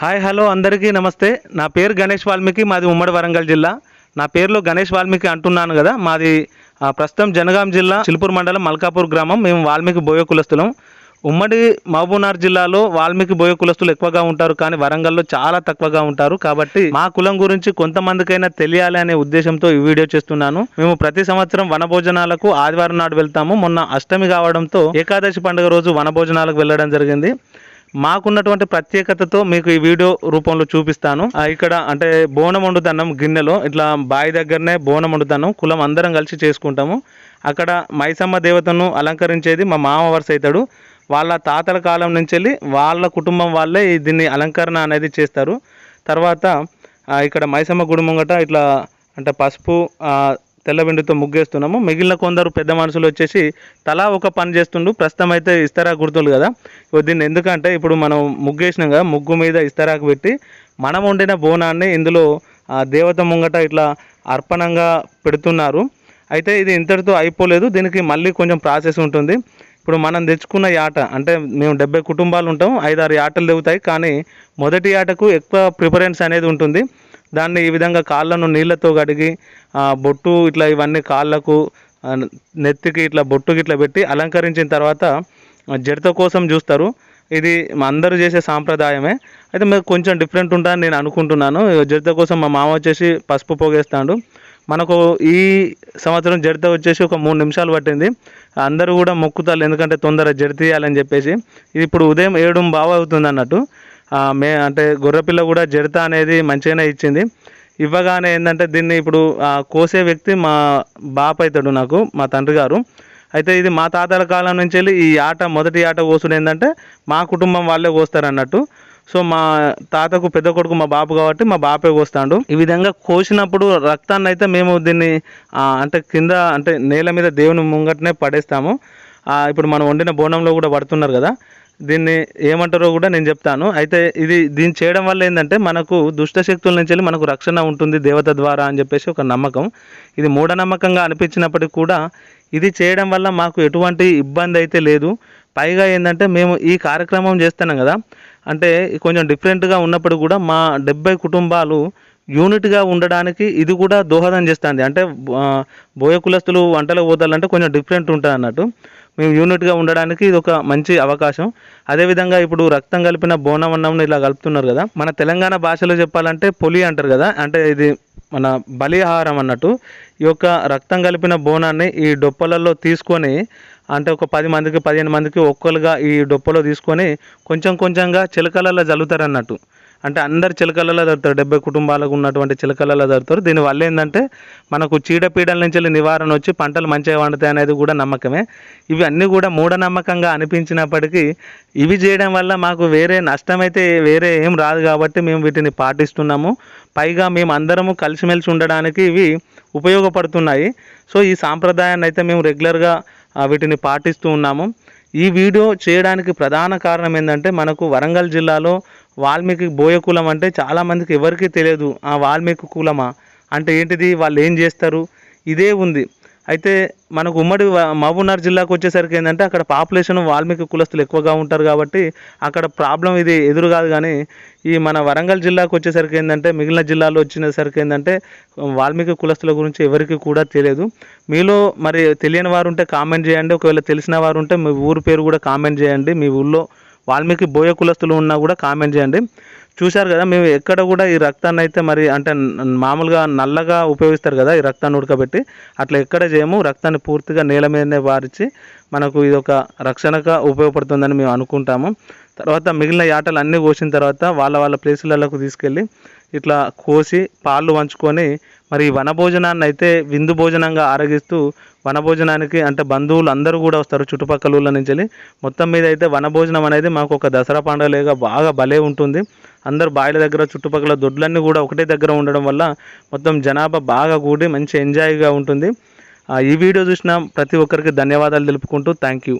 Hi hello అందరికీ నమస్తే. నా పేరు గణేష్ వాల్మీకి మాది ఉమ్మడి వరంగల్ జిల్లా. నా పేరులో గణేష్ వాల్మీకి అంటున్నాను కదా మాది ప్రస్తుతం జనగాం జిల్లా చిలుపూరు మండలం మల్కాపూర్ గ్రామం. మేము వాల్మీకి బోయ కులస్తులం. ఉమ్మడి మహబూనార్ జిల్లాలో వాల్మీకి బోయ కులస్తులు ఎక్కువగా ఉంటారు కానీ వరంగల్లో చాలా తక్కువగా ఉంటారు. కాబట్టి మా కులం గురించి కొంతమందికైనా తెలియాలి అనే ఉద్దేశంతో ఈ వీడియో చేస్తున్నాను. మేము ప్రతి సంవత్సరం వనభోజనాలకు ఆదివారం నాడు వెళ్తాము. మొన్న అష్టమి కావడంతో ఏకాదశి పండుగ రోజు వనభోజనాలకు వెళ్ళడం జరిగింది. మాకున్నటువంటి ప్రత్యేకతతో మీకు ఈ వీడియో రూపంలో చూపిస్తాను. ఇక్కడ అంటే బోనం వండుతాం గిన్నెలో ఇట్లా బావి దగ్గరనే బోనం వండుతాను కులం అందరం కలిసి చేసుకుంటాము. అక్కడ మైసమ్మ దేవతను అలంకరించేది మా మామ వరుస అవుతాడు వాళ్ళ తాతల కాలం నుంచి వెళ్ళి వాళ్ళ కుటుంబం వాళ్ళే దీన్ని అలంకరణ అనేది చేస్తారు. తర్వాత ఇక్కడ మైసమ్మ గుడి ముంగట ఇట్లా అంటే పసుపు ఆ, తెల్ల వెండితో ముగ్గేస్తున్నాము. మిగిలిన కొందరు పెద్ద మనుషులు వచ్చేసి తలా ఒక పని చేస్తుండు. ప్రస్తుతం అయితే ఇస్తరాకు గుర్తులు కదా. దీన్ని ఎందుకంటే ఇప్పుడు మనం ముగ్గేసినాం కదా ముగ్గు మీద ఇస్తరాకు పెట్టి మనం వండిన బోనాన్ని ఇందులో ఆ, దేవత ముంగట ఇట్లా అర్పణంగా పెడుతున్నారు. అయితే ఇది ఇంతటితో అయిపోలేదు. దీనికి మళ్ళీ కొంచెం ప్రాసెస్ ఉంటుంది. ఇప్పుడు మనం తెచ్చుకున్న యాట అంటే మేము డెబ్బై కుటుంబాలు ఉంటాం ఐదారు యాటలు దిగుతాయి కానీ మొదటి యాటకు ఎక్కువ ప్రిఫరెన్స్ అనేది ఉంటుంది. దాన్ని ఈ విధంగా కాళ్ళను నీళ్ళతో కడిగి బొట్టు ఇట్లా ఇవన్నీ కాళ్ళకు నెత్తికి ఇట్లా బొట్టుకి ఇట్లా పెట్టి అలంకరించిన తర్వాత జడత కోసం చూస్తారు. ఇది అందరూ చేసే సాంప్రదాయమే. అయితే మీకు కొంచెం డిఫరెంట్ ఉంటుందని నేను అనుకుంటున్నాను. జడత కోసం మా మామ వచ్చేసి పసుపు పోగేస్తాడు. మనకు ఈ సంవత్సరం జడత వచ్చేసి ఒక మూడు నిమిషాలు పట్టింది. అందరూ కూడా మొక్కుతారు. ఎందుకంటే తొందర జడ తీయాలని చెప్పేసి. ఇది ఇప్పుడు ఉదయం ఏడు బావ అవుతుంది అన్నట్టు. మే అంటే గొర్రెపిల్ల కూడా జడత అనేది మంచిగానే ఇచ్చింది. ఇవ్వగానే ఏంటంటే దీన్ని ఇప్పుడు కోసే వ్యక్తి మా బాప అవుతాడు నాకు మా తండ్రి గారు. అయితే ఇది మా తాతల కాలం నుంచి వెళ్ళి ఈ ఆట మొదటి ఆట కోసుడు ఏంటంటే మా కుటుంబం వాళ్ళే కోస్తారు అన్నట్టు సో మా తాతకు పెద్ద కొడుకు మా బాపు కాబట్టి మా బాపే కోస్తాడు. ఈ విధంగా కోసినప్పుడు రక్తాన్ని అయితే మేము దీన్ని అంటే కింద అంటే నేల మీద దేవుని ముంగటనే పడేస్తాము. ఇప్పుడు మనం వండిన బోనంలో కూడా పడుతున్నారు కదా. దీన్ని ఏమంటారో కూడా నేను చెప్తాను. అయితే ఇది దీన్ని చేయడం వల్ల ఏంటంటే మనకు దుష్ట శక్తుల నుంచి వెళ్ళి మనకు రక్షణ ఉంటుంది దేవత ద్వారా అని చెప్పేసి ఒక నమ్మకం. ఇది మూఢనమ్మకంగా అనిపించినప్పటికీ కూడా ఇది చేయడం వల్ల మాకు ఎటువంటి ఇబ్బంది అయితే లేదు. పైగా ఏంటంటే మేము ఈ కార్యక్రమం చేస్తున్నాం కదా. అంటే కొంచెం డిఫరెంట్గా ఉన్నప్పుడు కూడా మా డెబ్బై కుటుంబాలు యూనిట్గా ఉండడానికి ఇది కూడా దోహదం చేస్తుంది. అంటే బోయ కులస్తులు వంటలకు పోతాలంటే కొంచెం డిఫరెంట్ ఉంటుంది అన్నట్టు. మేము యూనిట్గా ఉండడానికి ఇది ఒక మంచి అవకాశం. అదేవిధంగా ఇప్పుడు రక్తం కలిపిన బోనం అన్నం ఇలా కలుపుతున్నారు కదా. మన తెలంగాణ భాషలో చెప్పాలంటే పొలి అంటారు కదా. అంటే ఇది మన బలిహారం అన్నట్టు. ఈ యొక్క రక్తం కలిపిన బోనాన్ని ఈ డొప్పలలో తీసుకొని అంటే ఒక పది మందికి పదిహేను మందికి ఒక్కరుగా ఈ డొప్పలో తీసుకొని కొంచెం కొంచెంగా చిలకలలో జల్లుతారు అన్నట్టు అంటే అందరు చిలకలలో దొరుకుతారు డెబ్బై కుటుంబాలకు ఉన్నటువంటి చిలకలలో దొరుకుతారు దీనివల్ల ఏంటంటే మనకు చీడపీడల నుంచి నివారణ వచ్చి పంటలు మంచిగా పండుతాయి అనేది కూడా నమ్మకమే. ఇవి అన్నీ కూడా మూఢనమ్మకంగా అనిపించినప్పటికీ ఇవి చేయడం వల్ల మాకు వేరే నష్టమైతే వేరే ఏం రాదు కాబట్టి మేము వీటిని పాటిస్తున్నాము. పైగా మేము అందరము కలిసిమెలిసి ఉండడానికి ఇవి ఉపయోగపడుతున్నాయి. సో ఈ సాంప్రదాయాన్ని అయితే మేము రెగ్యులర్గా వీటిని పాటిస్తూ ఉన్నాము. ఈ వీడియో చేయడానికి ప్రధాన కారణం ఏంటంటే మనకు వరంగల్ జిల్లాలో వాల్మీకి బోయ కులం అంటే చాలామందికి ఎవరికీ తెలియదు ఆ వాల్మీకి కులమా? అంటే ఏంటిది? వాళ్ళు ఏం చేస్తారు? ఇదే ఉంది. అయితే మనకు ఉమ్మడి మహబూబ్నగర్ జిల్లాకు వచ్చేసరికి ఏంటంటే అక్కడ పాపులేషన్ వాల్మీకి కులస్తులు ఎక్కువగా ఉంటారు కాబట్టి అక్కడ ప్రాబ్లం ఇది ఎదురు కాదు కానీ ఈ మన వరంగల్ జిల్లాకు వచ్చేసరికి ఏంటంటే మిగిలిన జిల్లాలో వచ్చేసరికి ఏంటంటే వాల్మీకి కులస్తుల గురించి ఎవరికి కూడా తెలియదు. మీలో మరి తెలియని వారు ఉంటే కామెంట్ చేయండి. ఒకవేళ తెలిసిన వారు ఉంటే మీ ఊరు పేరు కూడా కామెంట్ చేయండి. మీ ఊళ్ళో వాల్మీకి బోయ కులస్తులు ఉన్నా కూడా కామెంట్ చేయండి. చూశారు కదా మేము ఎక్కడ కూడా ఈ రక్తాన్ని అయితే మరి అంటే మామూలుగా నల్లగా ఉపయోగిస్తారు కదా ఈ రక్తాన్ని ఉడకబెట్టి అట్లా ఎక్కడ చేయము. రక్తాన్ని పూర్తిగా నేల మీదనే వారిచి మనకు ఇది ఒక రక్షణగా ఉపయోగపడుతుందని మేము అనుకుంటాము. తర్వాత మిగిలిన యాటలు అన్నీ కోసిన తర్వాత వాళ్ళ వాళ్ళ ప్లేసులకు తీసుకెళ్ళి ఇట్లా కోసి పాలు వంచుకొని మరి వనభోజనాన్ని అయితే విందు భోజనంగా ఆరగిస్తూ వనభోజనానికి అంటే బంధువులు అందరూ కూడా వస్తారు చుట్టుపక్కల ఊళ్ళ నుంచి వెళ్ళి. మొత్తం మీద అయితే వనభోజనం అనేది మాకు ఒక దసరా పండుగలేగా బాగా భలే ఉంటుంది. అందరు బాయిల దగ్గర చుట్టుపక్కల దొడ్లన్నీ కూడా ఒకటే దగ్గర ఉండడం వల్ల మొత్తం జనాభా బాగా కూడి మంచి ఎంజాయ్గా ఉంటుంది. ఆ, ఈ వీడియో చూసిన ప్రతి ఒక్కరికి ధన్యవాదాలు తెలుపుకుంటూ థ్యాంక్ యూ.